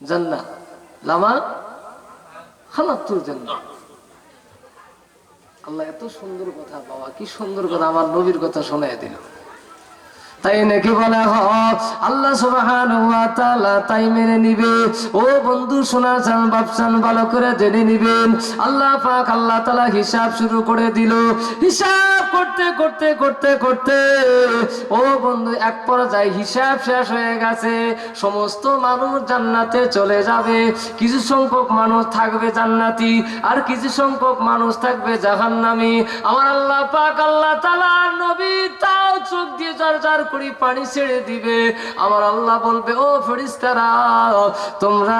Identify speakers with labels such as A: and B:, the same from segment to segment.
A: জান্নাত। লামা খালাতুল জান্নাত। আল্লাহ এত সুন্দর কথা বাবা, কি সুন্দর কথা, আমার নবীর কথা শোনায় দিল। তাই নাকি বলা হয় আল্লাহ তাআলা তাই মেনে নিবে। ও বন্ধু শোনা চান বাপসান ভালো করে জেনে নিবেন। আল্লাহ পাক আল্লাহ তাআলা হিসাব শুরু করে দিল। হিসাব করতে করতে করতে করতে, ও বন্ধু, এক পর্যায়ে হিসাব শেষ হয়ে গেছে। সমস্ত মানুষ জান্নাতে চলে যাবে। কিছু সংখ্যক মানুষ থাকবে জান্নাতি, আর কিছু সংখ্যক মানুষ থাকবে জাহান্নামী। আমার আল্লাহ পাক, আল্লাহ তাআলা নবী তাও চোখ দিয়ে যার যার করে পানি ছেড়ে দিবে। আমার আল্লাহ বলবে, ও ফেরিস্তারা তোমরা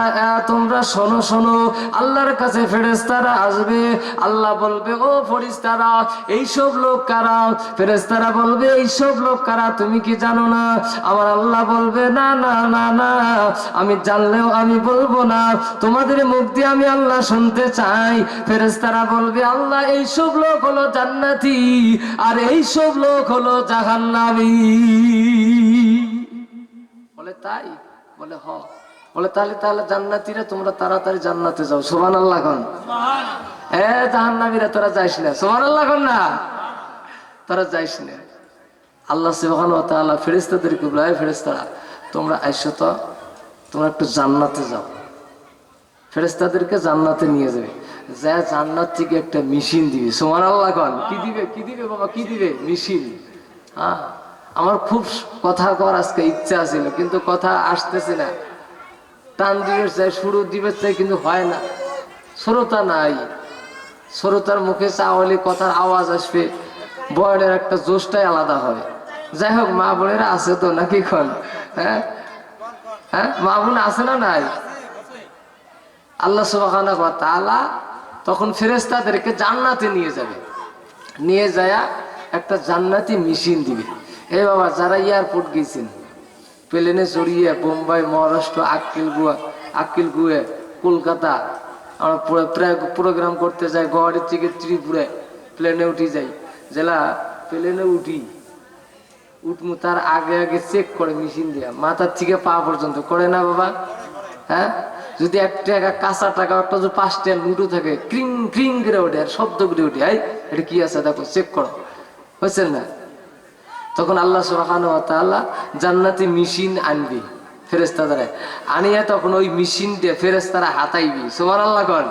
A: তোমরা শোনো শোনো, আল্লাহর কাছে ফেরেস্তারা আসবে। আল্লাহ বলবে, ও ফেরিস্তারা এইসব লোক কারা ফেরেস্তারা বলবে এইসব লোক কারা তুমি কি জানো না? আমার আল্লাহ বলবে না না না না আমি জানলেও আমি বলব না। তোমাদের মুখ দিয়ে আমি আল্লাহ শুনতে চাই। ফেরেস্তারা বলবে আল্লাহ এইসব লোক হলো জান্নাতি আর এইসব লোক হলো জাহান্নামী। বলে তাই? বলে হ। বলে তাহলে তাহলে জান্নাতিরা তোমরা তাড়াতাড়ি জান্নাতে যাও। সোমান আল্লাহ কন এ জাহান্নামীরা তোরা যাইস না। সোমান আল্লাহ কন না? তোরা যাইস না। আল্লাহ সুবহান ওয়া তাআলা ফেরেশতাদেরকে বলে ফেরেশতারা, তোমরা আইসো তো, তোমরা একটু জান্নাতে যাও। ফেরেশতাদেরকে জান্নাতে নিয়ে যাবে। যা জান্নাত থেকে একটা মেশিন দিবে। সোমান আল্লাহ কন। কি দিবে? কি দিবে বাবা? কি দিবে? মেশিন। হ্যাঁ? আমার খুব কথা কর, আজকে ইচ্ছা ছিল কিন্তু কথা আসতেছে না। টান দিবে চাই শুরু দিবে চাই কিন্তু হয় না। শ্রোতা নাই। শ্রোতার মুখে চাওয়ালি কথার আওয়াজ আসবে। বয়নের একটা জোশটাই আলাদা হয়। যাই হোক, মা বোনেরা আছে তো নাকি হ্যাঁ? হ্যাঁ? মা বোন আছে না নাই? আল্লাহ সুবহানাহু ওয়া তাআলা তখন ফেরেশতাদেরকে জান্নাতে নিয়ে যাবে। নিয়ে যায়া একটা জান্নাতি মেশিন দিবে। এ বাবা, যারা এয়ারপোর্ট গেছেন, প্লেনে চড়িয়ে বোম্বাই, মহারাষ্ট্র, আক্কিল গুয়া, আক্কিল গুয়ে, কলকাতা, আমরা প্রোগ্রাম করতে যাই, গুয়াহাটি থেকে ত্রিপুরায় প্লেনে উঠে যাই। জেলা প্লেনে উঠি। উঠমু তার আগে আগে চেক করে মেশিন দিয়া। মাথার থেকে পা পর্যন্ত। করে না বাবা? হ্যাঁ? যদি এক টাকা কাঁচা টাকা, একটা যদি পাঁচ টাকা লুটো থাকে, ক্রিং ক্রিং করে ওঠে আর শব্দ করে ওঠে। এই, এটা কি আছে? দেখো চেক করো। বুঝছেন না? তখন আল্লাহ সুবহানাহু ওয়া তাআলা জান্নাতি মেশিন আনবি ফেরেস্তাদারে আনিয়া তখন ওই মেশিন দিয়ে ফেরেস্তারা হাতাইবি। সুবহানাল্লাহ কন।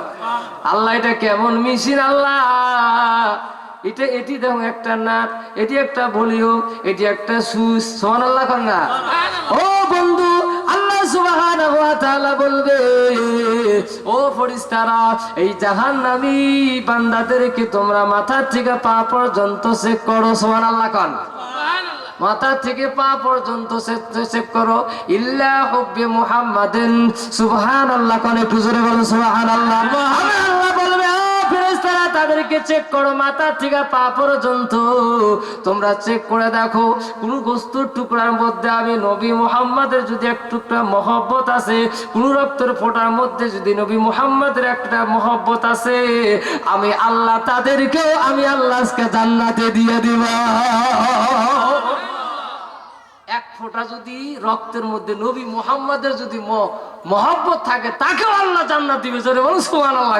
A: আল্লাহ, এটা কেমন মেশিন আল্লাহ? এটা এটি দেখো একটা নাট এটি একটা ভলিউম এটি একটা সুইচ সুবহানাল্লাহ কন না। ও বন্ধু আল্লাহ সুবহানাহু বলবে ও ফেরেশতারা এই জাহান্নামী বান্দাদেরকে তোমরা মাথা থেকে পা পর্যন্ত চেক করো কন মাথা থেকে পা পর্যন্ত চেক করো। ইল্লা হুব্বি মুহাম্মাদিন সুবহানাল্লাহ কোন একটু জোরে বলুন সুবহানাল্লাহ। আমি আল্লাহ তাদেরকে চেক করো মাথা থেকে পা পর্যন্ত। তোমরা চেক করে দেখো, কোন বস্তুর টুকরার মধ্যে আমি নবী মুহাম্মাদের যদি এক টুকরা মহব্বত আছে, কোন রক্তের ফোঁটার মধ্যে যদি নবী মুহাম্মাদের একটা মহব্বত আছে, আমি আল্লাহ তাদেরকেও আমি আল্লাহ আজকে জান্নাতে দিয়ে দিব। এক ফোঁটা যদি রক্তের মধ্যে নবী মোহাম্মদের যদি মহব্বত থাকে, তাকেও আল্লাহ জান্নাত দিবে। জোরে বলো সুমান আল্লাহ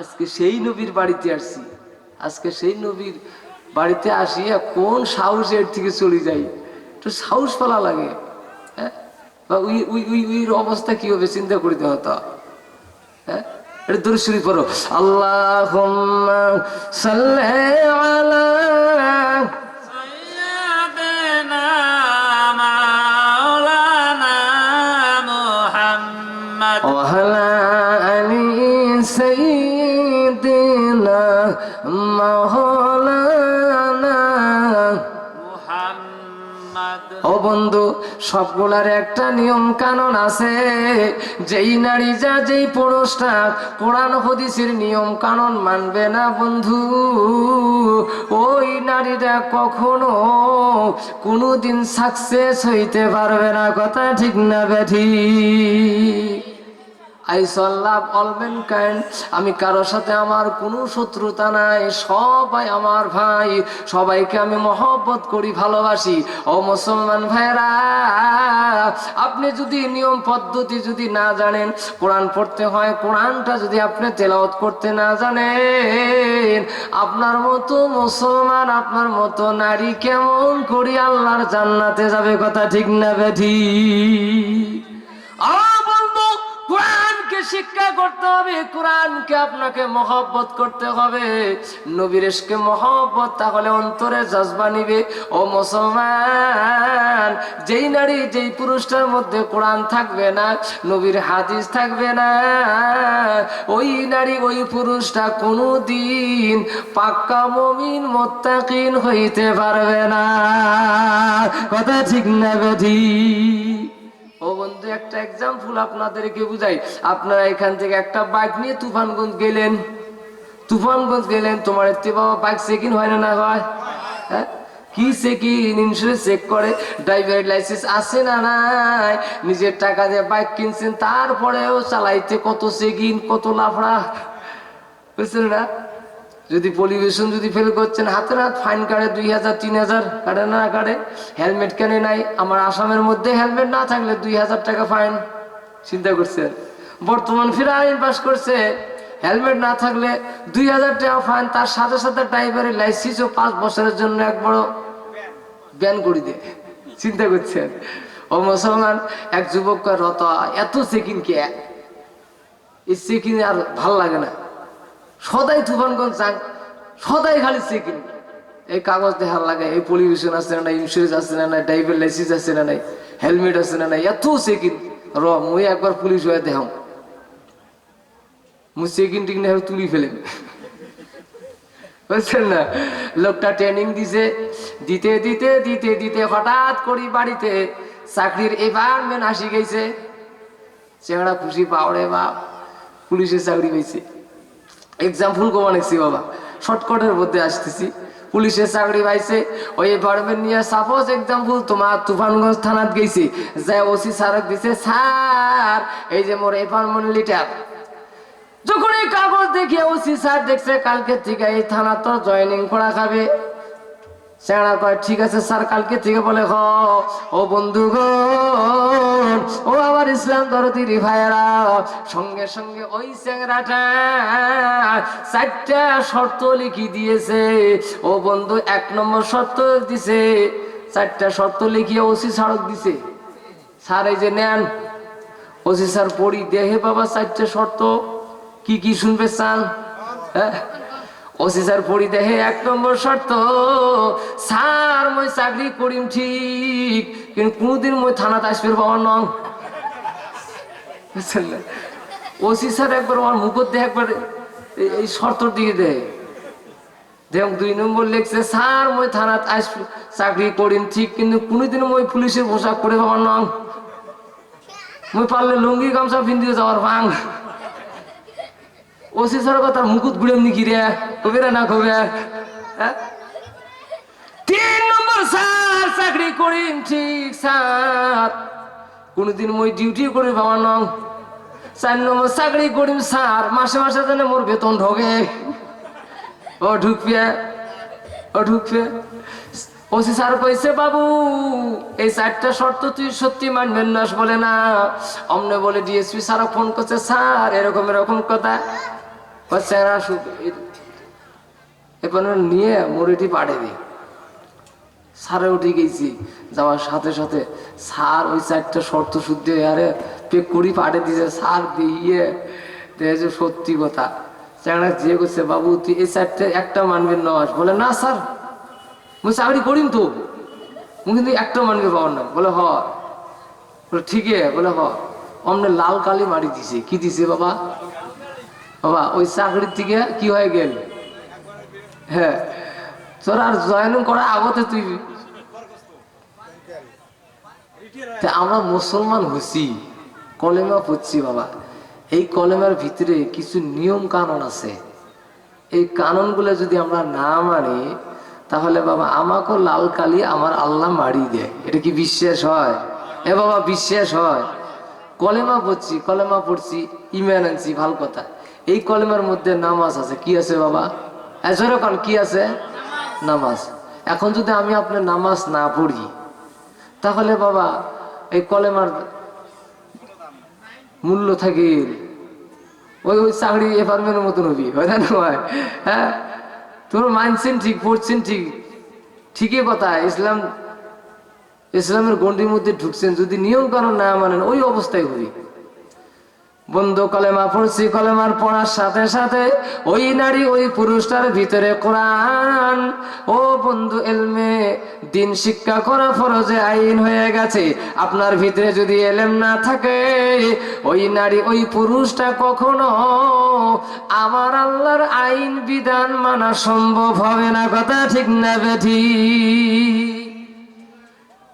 A: আজকে সেই নবীর বাড়িতে আসছি আজকে সেই নবীর বাড়িতে আসিয়া কোন সাহস এর থেকে চলে যাই একটু সাহস ফেলা লাগে হ্যাঁ বা উই উই উই উইর অবস্থা কি হবে চিন্তা করিতে হতো হ্যাঁ এটা দূরে শুরু করো আল্লাহ সাল্লি আলা
B: سيدنا مولانا
A: দিনা
B: মহলানা।
A: ও বন্ধু সবগুলার একটা নিয়ম কানুন আছে। যেই নারী যা যেই পুরুষটা কোরআন হদিসের নিয়ম কানুন মানবে না বন্ধু ওই নারীরা কখনো কোনোদিন সাকসেস হইতে পারবে না। কথা ঠিক না ব্যাঠি আমি কারোর সাথে আমার কোনো শত্রুতা নাই। সবাই আমার ভাই। সবাইকে আমি মহব্বত করি, ভালোবাসি। ও মুসলমান ভাইরা আপনি যদি নিয়ম পদ্ধতি যদি না জানেন, কোরআন পড়তে হয়, কোরআনটা যদি আপনি তেলাওয়াত করতে না জানেন, আপনার মতো মুসলমান, আপনার মতো নারী কেমন করি আল্লাহর জান্নাতে যাবে কথা ঠিক না বেঠি আ শিক্ষা করতে হবে, কোরআনকে আপনাকে মহব্বত করতে হবে। নবীরেশকে মহব্বত, তাহলে অন্তরে জজবা নিবে। ও মুসলমান, যেই নারী, যেই পুরুষটার মধ্যে কোরআন থাকবে না, নবীর হাদিস থাকবে না, ওই নারী, ওই পুরুষটা কোনো দিন পাক্কা মমিন, মোত্তাকিন হইতে পারবে না। কথা ঠিক না বেঠি? ও বন্ধু, একটা এক্সাম্পল আপনাদেরকে বুঝাই। আপনারা এখান থেকে একটা বাইক নিয়ে তুফানগঞ্জ গেলেন। তুফানগঞ্জ গেলেন, তোমার এতে বাবা বাইক চেকিং হয় না না হয়? হ্যাঁ? কি চেকিং ইন্স্যুরেন্স চেক করে ড্রাইভার লাইসেন্স আছে না নাই? নিজের টাকা দিয়ে বাইক কিনছেন, তারপরেও চালাইতে কত চেকিং কত লাফড়া? বুঝছেন না? যদি পরিবেশন যদি ফেল করছেন, হাতে হাত ফাইন কাটে, দুই হাজার, তিন হাজার কাটে না কাটে হেলমেট কেনে নাই, আমার আসামের মধ্যে হেলমেট না থাকলে দুই হাজার টাকা ফাইন চিন্তা করছেন? বর্তমান ফিরে আইন পাস করছে হেলমেট না থাকলে দুই হাজার টাকা ফাইন তার সাথে সাথে ড্রাইভারের লাইসেন্সও পাঁচ বছরের জন্য এক বড় ব্যান করে দেয়। চিন্তা করছেন? ও মুসলমান, এক যুবক রত, এত চেকিং কে? এই চেকিং আর ভালো লাগে না। সদাই তুফানগঞ্জ যান, সদাই খালি চেকিং এই কাগজ দেখার লাগে, এই পলিউশন আছে না নাই ইন্স্যুরেন্স আছে না নাই ড্রাইভার লাইসেন্স আছে না নাই হেলমেট আছে না নাই, এত চেকিং র, মুই একবার পুলিশ হয়ে দেখাম। মুই চেকিং টিকিং তুলি ফেলেন বুঝছেন না? লোকটা ট্রেনিং দিছে, দিতে দিতে দিতে দিতে, হঠাৎ করি বাড়িতে চাকরির এবার মেন আসি গেছে। চেহারা খুশি পাওড়ে বাপ, পুলিশের চাকরি পেয়েছে এক্সাম্পল কো অনেকছি বাবা? শর্টকটের মধ্যে আসতেছি। পুলিশের চাকরি পাইছে। ওই এনভায়রনমেন্ট নিয়ে সাপোজ এক্সাম্পল তোমার তুফানগঞ্জ থানাত গেছি। যে ওসি স্যারক দিছে, স্যার, এই যে মোর এপার্টমেন্ট লিটার যখন এই কাগজ দেখে ওসি স্যার দেখছে, কালকে থেকে এই থানা তো জয়নিং করা খাবে স্যারা কয়, ঠিক আছে স্যার, কালকে থেকে বলে হ। ও বন্ধু ও আবার ইসলাম দরদিরি ভাইয়েরা, সঙ্গে সঙ্গে ওই স্যাংরাটা চারটা শর্ত লিখি দিয়েছে। ও বন্ধু, এক নম্বর শর্ত দিছে, চারটা শর্ত লিখিয়ে ওসি সড়ক দিছে। স্যার, এই যে নেন, ওসি স্যার পড়ি দেহে বাবা চারটে শর্ত, কি কি শুনবে চান হ্যাঁ? ওসি স্যার পড়ি দেহে এক নম্বর শর্ত, স্যার, মই চাকরি করিম ঠিক, কিন্তু কোনোদিন মই থানাতে আসবে বাবা নং? ওসি স্যার একবার আমার মুখত দেহে একবার এই- শর্তর দিকে দেয়। দেখ, দুই নম্বর লেখছে, স্যার, মই থানাত আস, চাকরি করিম ঠিক, কিন্তু কোনোদিন মই পুলিশের পোশাক পরে বাবা নং মই পারলে লুঙ্গি, গামছা পিন্দিয়ে যাওয়ার ভাঙ ওসি স্যার কথা মুকুট গুড়েম নিকি রে কবে না কবে হ্যাঁ? তিন নম্বর স্যার, চাকরি করিম, ঠিক স্যার। কোনদিন মই ডিউটি করি বাবা নং। চার নম্বর চাকরি করিম, স্যার। মাসে মাসে জানে মোর বেতন ঢোকে। ও ঢুকবে ও ঢুকবে। ওসি স্যার কইছে, বাবু, এই চারটা শর্ত তুই সত্যি মানবেন না বলে না। অমনে বলে ডিএসপি স্যার ফোন করছে, স্যার, এরকম এরকম কথা। স্যার আসুক এরপর নিয়ে মুড়িটি পাড়ে দিই। সারে উঠে গেছি। যাওয়ার সাথে সাথে স্যার ওই চারটা শর্ত শুদ্ধ আরে পে করি পাঠে দিছে সার দিয়ে দেখেছে সত্যি কথা। চ্যাংড়া যে করছে বাবু, তুই এই চারটে একটা মানবেন না। বলে, না, স্যার। মুই চাকরি করিম তো। মুই কিন্তু একটা মানবে পাওয়ার না। বলে, হ। বলে, ঠিক বলে, হ। অমনে লাল কালি মারি দিছে। কি দিছে, বাবা? বাবা, ওই চাকরির থেকে কি হয়ে গেল? হ্যাঁ। তোর আর জয়েনিং আগতে তুই আমরা মুসলমান হচ্ছি কলেমা পড়ছি বাবা। এই কলেমার ভিতরে কিছু নিয়ম কানুন আছে। এই কানুনগুলো যদি আমরা না মানি, তাহলে বাবা আমাকেও লাল কালি আমার আল্লাহ মারি দেয়। এটা কি বিশ্বাস হয়? এ বাবা, বিশ্বাস হয়। কলেমা পড়ছি কলেমা পড়ছি, ইমান আনছি, ভালো কথা। এই কলেমার মধ্যে নামাজ আছে, কি আছে বাবা? এছাড়া কি আছে? নামাজ। এখন যদি আমি আপনার নামাজ না পড়ি, তাহলে বাবা, এই কলেমার মূল্য থাকে ওই ওই চাকরি এপার্টমেন্টের মতন হবি হয় হ্যাঁ? তোর মানছেন ঠিক, পড়ছেন ঠিক। ঠিকই কথা, ইসলাম, ইসলামের গণ্ডির মধ্যে ঢুকছেন, যদি নিয়ম কানুন না মানেন, ওই অবস্থায় হবি। বন্ধু কলেমা পড়ছি কলেমার পড়ার সাথে সাথে ওই নারী ওই পুরুষটার ভিতরে কোরআন। ও বন্ধু এলমে, দিন শিক্ষা করা ফরজে আইন হয়ে গেছে। আপনার ভিতরে যদি এলেম না থাকে, ওই নারী ওই পুরুষটা কখনো আমার আল্লাহর আইন বিধান মানা সম্ভব হবে না। কথা ঠিক না বেঠি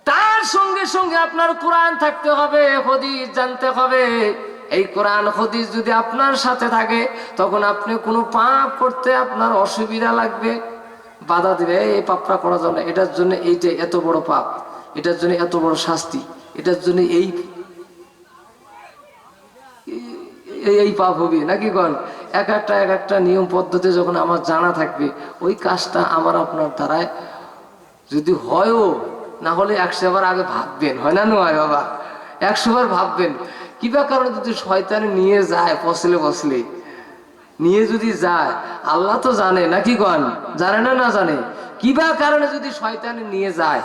A: তার সঙ্গে সঙ্গে আপনার কোরআন থাকতে হবে, হদিস জানতে হবে। এই কোরআন হদিস যদি আপনার সাথে থাকে, তখন আপনি কোনো পাপ করতে আপনার অসুবিধা লাগবে, বাধা দেবে, এই পাপটা করা যাবে এটার জন্য এইটা এত বড় পাপ, এটার জন্য এত বড় শাস্তি, এটার জন্য এই এই পাপ হবে। নাকি কন? এক একটা এক একটা নিয়ম, পদ্ধতি যখন আমার জানা থাকবে, ওই কাজটা আমার আপনার দ্বারায় যদি হয়ও, না হলে একশো আগে ভাববেন, হয় না নয় বাবা? একশো বার ভাববেন। কিবা কারণে যদি শয়তানে নিয়ে যায়, ফসলে ফসলে? নিয়ে যদি যায়, আল্লাহ তো জানে, নাকি কন? জানে না না জানে? কিবা কারণে যদি শয়তানে নিয়ে যায়?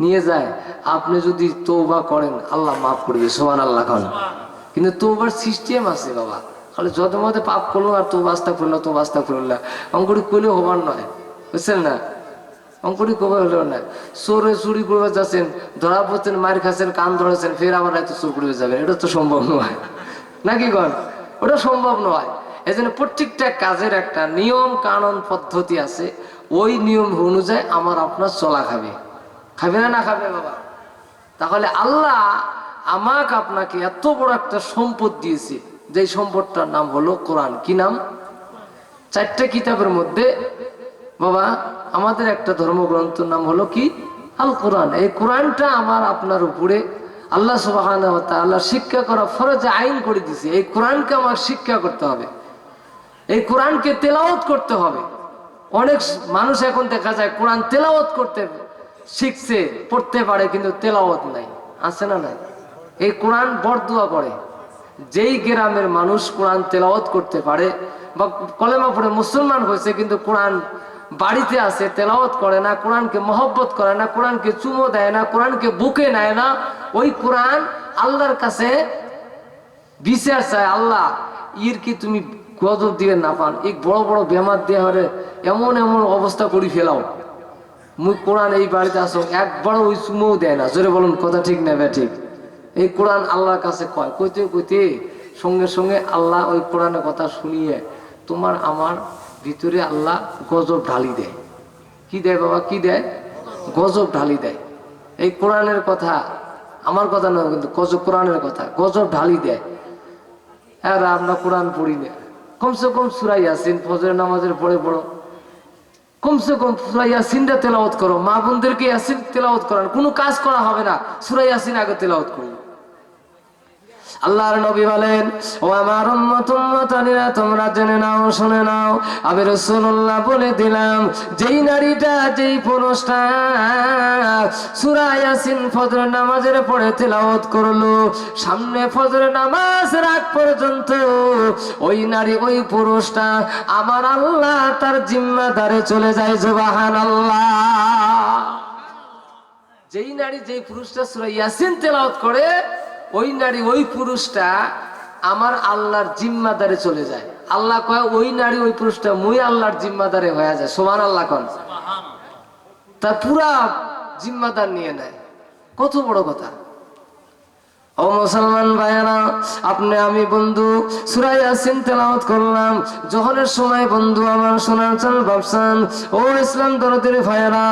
A: নিয়ে যায়। আপনি যদি তৌবা করেন, আল্লাহ মাফ করবে সোমান আল্লাহ কন। কিন্তু তৌবার সিস্টেম আছে বাবা। খালি যত মতে পাপ করল আর তো বাস্তা করল তো বাস্তা করল অঙ্কুরি করলে হবার নয়। বুঝছেন না? অঙ্কুরি কবে হলো না। চোরে চুরি করবে যাচ্ছেন, ধরা পড়ছেন মার খাচ্ছেন কান ধরেছেন, ফের আবার এত চোর করবে যাবেন। এটা তো সম্ভব নয়। নাকি কন? ওটা সম্ভব নয়। এই জন্য প্রত্যেকটা কাজের একটা নিয়ম কানুন পদ্ধতি আছে। ওই নিয়ম অনুযায়ী আমার আপনার চলা খাবে। খাবে না না খাবে বাবা? তাহলে আল্লাহ আমাকে আপনাকে এত বড় একটা সম্পদ দিয়েছে। যে সম্পদটার নাম হলো কোরআন। কি নাম? চারটা কিতাবের মধ্যে বাবা, আমাদের একটা ধর্মগ্রন্থের নাম হলো কি? আল কোরআন এই কোরআনটা আমার আপনার উপরে আল্লাহ সুবাহ আল্লাহ শিক্ষা করা ফরজে আইন করে দিছে এই কোরআনকে আমার শিক্ষা করতে হবে। এই কোরআনকে তেলাওয়াত করতে হবে। অনেক মানুষ এখন দেখা যায় কোরআন তেলাওয়াত করতে শিখছে, পড়তে পারে কিন্তু তেলাওয়াত নাই। আছে না নাই? এই কোরআন বরদুয়া করে যেই গ্রামের মানুষ কোরআন তেলাওয়াত করতে পারে বা কলেমা পড়ে মুসলমান হয়েছে কিন্তু কোরআন বাড়িতে আছে তেলাওয়াত করে না, কোরআনকে মহব্বত করে না, কোরআনকে চুমো দেয় না, কোরআনকে বুকে নেয় না, ওই কোরআন আল্লাহর কাছে বিচার চায়, আল্লাহ, ইর কি তুমি গজব দিয়ে না পান? এই বড় বড় বেমার দিয়ে হরে এমন এমন অবস্থা করি ফেলাও। মুই কোরআন এই বাড়িতে আসো একবার ওই চুমোও দেয় না। জোরে বলুন, কথা ঠিক নেবে ঠিক? এই কোরআন আল্লাহর কাছে কয়, কইতে কইতে সঙ্গে সঙ্গে আল্লাহ ওই কোরআনের কথা শুনিয়ে, তোমার আমার ভিতরে আল্লাহ গজব ঢালি দেয়। কি দেয় বাবা, কি দেয়? গজব ঢালি দেয়। এই কোরআনের কথা, আমার কথা নয়, কিন্তু গজব, কোরআনের কথা, গজব ঢালি দেয়। আর আমরা কোরআন পড়ি না। কমসে কম সুরাই আসিন ফজরের নামাজের পড়ে পড়ো। কমসে কম সুরাই ইয়াসিনটা তেলাওয়াত করো। মা বোনদেরকে ইয়াসিন তেলাওয়াত করান কোনো কাজ করা হবে না। সুরাই ইয়াসিন আগে তেলাওয়াত করো। আল্লাহর নবী বলেন ও আমার উম্মত উম্মতানিরা তোমরা জেনে নাও, শুনে নাও। আমি রাসূলুল্লাহ বলে দিলাম, যেই নারীটা, যেই পুরুষটা সূরা ইয়াসিন ফজর নামাজের পড়ে তেলাওয়াত করল, সামনে ফজর নামাজ রাত পর্যন্ত ওই নারী, ওই পুরুষটা আমার আল্লাহ তার জিম্মাদারে চলে যায়, সুবহানাল্লাহ। যেই নারী, যেই পুরুষটা সূরা ইয়াসিন তেলাওয়াত করে ওই নারী ওই পুরুষটা আমার আল্লাহর জিম্মাদারে চলে যায়। আল্লাহ কয় ওই নারী ওই পুরুষটা মুই আল্লাহর জিম্মাদারে হয়ে যায়। সোমান আল্লাহ কন তার পুরা জিম্মাদার নিয়ে নেয়। কত বড় কথা। ও মুসলমান ভাইয়েরা, আপনি, আমি বন্ধু সুরাই আসিন তেলাওয়াত করলাম। যখনের সময় বন্ধু আমার শোনার চাল ভাবসান ও ইসলাম দরদের ভাইয়েরা,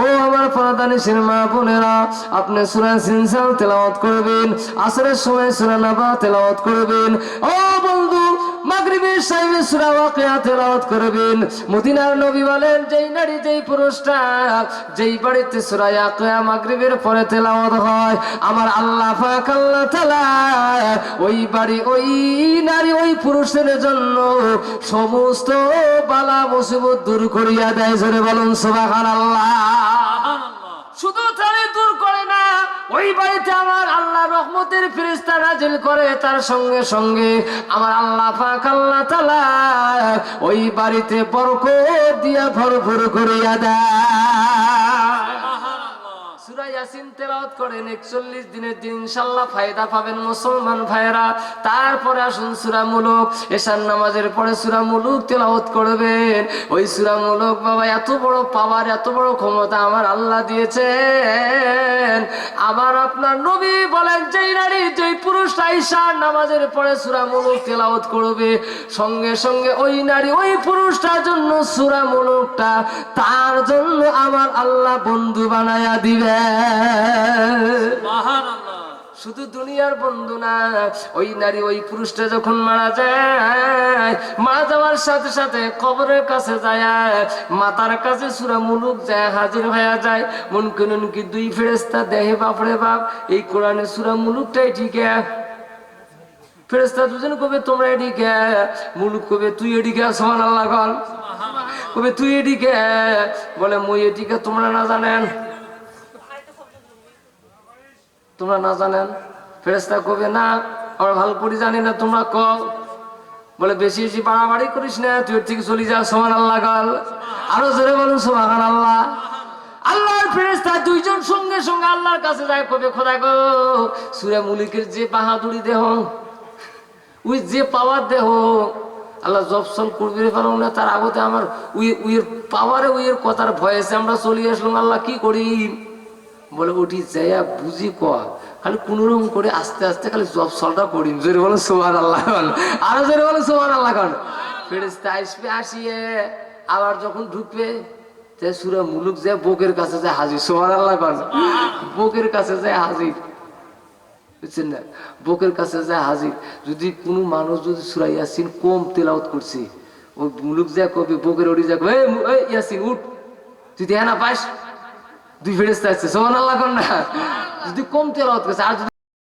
A: ও আমার ফরাদানি সিনেমা বোনেরা, আপনি সুরাই সিনসাল তেলাওয়াত করবেন, আসরের সময় সুরানাবা তেলাওয়াত করবেন। ও বন্ধু সূরা ওয়াকিয়া তেলাওয়াত করবেন। মদিনার নবী বলেন, যেই নারী, যেই পুরুষটা, যেই বাড়িতে সূরা মাগরিবের পরে তেলাওয়াত হয়, আমার আল্লাহ পাক আল্লাহ তাআলা ওই বাড়ি, ওই নারী, ওই পুরুষের জন্য সমস্ত বালা মুসিবত দূর করিয়া দেয়। জোরে বলুন, সুবহানাল্লাহ। শুধু না ওই বাড়িতে আমার আল্লাহ রহমতের ফিরিস্তা নাজিল করে তার সঙ্গে সঙ্গে আমার আল্লাহ পাক আল্লাহ তালা ওই বাড়িতে বরকত দিয়া ভরপুর করিয়া দেয় ইয়াসিন তেলাওয়াত করেন 41 দিনের দিন ইনশাআল্লাহ फायदा পাবেন মুসলমান ভাইরা তারপরে আসুন সূরা মুলুক, এশার নামাজের পরে সূরা মুলুক তেলাওয়াত করবেন। ওই সূরা বাবা, এত বড় পাওয়ার এত বড় ক্ষমতা আমার আল্লাহ দিয়েছেন। আবার আপনার নবী বলেন, যেই নারী যেই পুরুষটা ঈশার নামাজের পরে সূরা মুলুক তেলাওত করবে। সঙ্গে সঙ্গে ওই নারী ওই পুরুষটার জন্য সুরা মুলুকটা তার জন্য আমার আল্লাহ বন্ধু বানায়া দিবে। শুধু দুনিয়ার বন্ধু না, ওই নারী, ওই পুরুষটা যখন মারা যায় মারা যাওয়ার সাথে সাথে কবরের কাছে যায় মাতার কাছে সুরা মুলুক যায়, হাজির হয়ে যায়। মন কেন কি দুই ফেরেস্তা দেহে বাপরে বাপ, এই কোরআনে সুরা মুলুকটাই ঠিক ফেরেস্তা দুজন কবে তোমরা এদিকে মুলুক কবে তুই এদিকে সমান আল্লাহ কবে তুই এদিকে? বলে, মই এদিকে তোমরা না জানেন। তোমরা না জানেন ফেরেস্তা কবে না, আমরা ভালো করে, জানি না, তোমরা ক বলে, বেশি বেশি বাড়াবাড়ি করিস না, তুই থেকে চলে যা সমান আল্লাহ কাল আরও জোরে বলুন সমান আল্লাহ আল্লাহর ফেরেস্তা দুইজন সঙ্গে সঙ্গে আল্লাহর কাছে যায় কবে খোদা গো, সুরে মুলিকের যে বাহাদুরি দেহ ওই যে পাওয়ার দেহ, আল্লাহ জবসল করবে পারো না, তার আগতে আমার উই, উইয়ের পাওয়ারে উইয়ের কথার ভয়েসে আমরা চলে আসলাম, আল্লাহ কি করি? বলে উঠি যাইয়া বুঝি ক। খালি কোন রকম করে আস্তে আস্তে খালি জব সলটা করি জোরে বলো সোহান আল্লাহ আরও জোরে বলো সোহান আল্লাহ খান ফেরেস্তা আসবে, আসিয়ে আবার যখন ঢুকবে, তে সুরা মুলুক যে বুকের কাছে যায় হাজির। সোহান আল্লাহ খান বুকের কাছে যায় হাজির। বুঝছেন না? বুকের কাছে যায় হাজির। যদি কোনো মানুষ যদি সুরা ইয়াসিন কম তেলাওত করছে, ওই মুলুক যা কবি বুকের ওড়ি এই মু- ইয়াসিন, উঠ। তুই দেয় না পাস? দুই ফেরেস্তা আছে। সোমান আল্লাহ না যদি কম তেলাওয়াত করছে আর যদি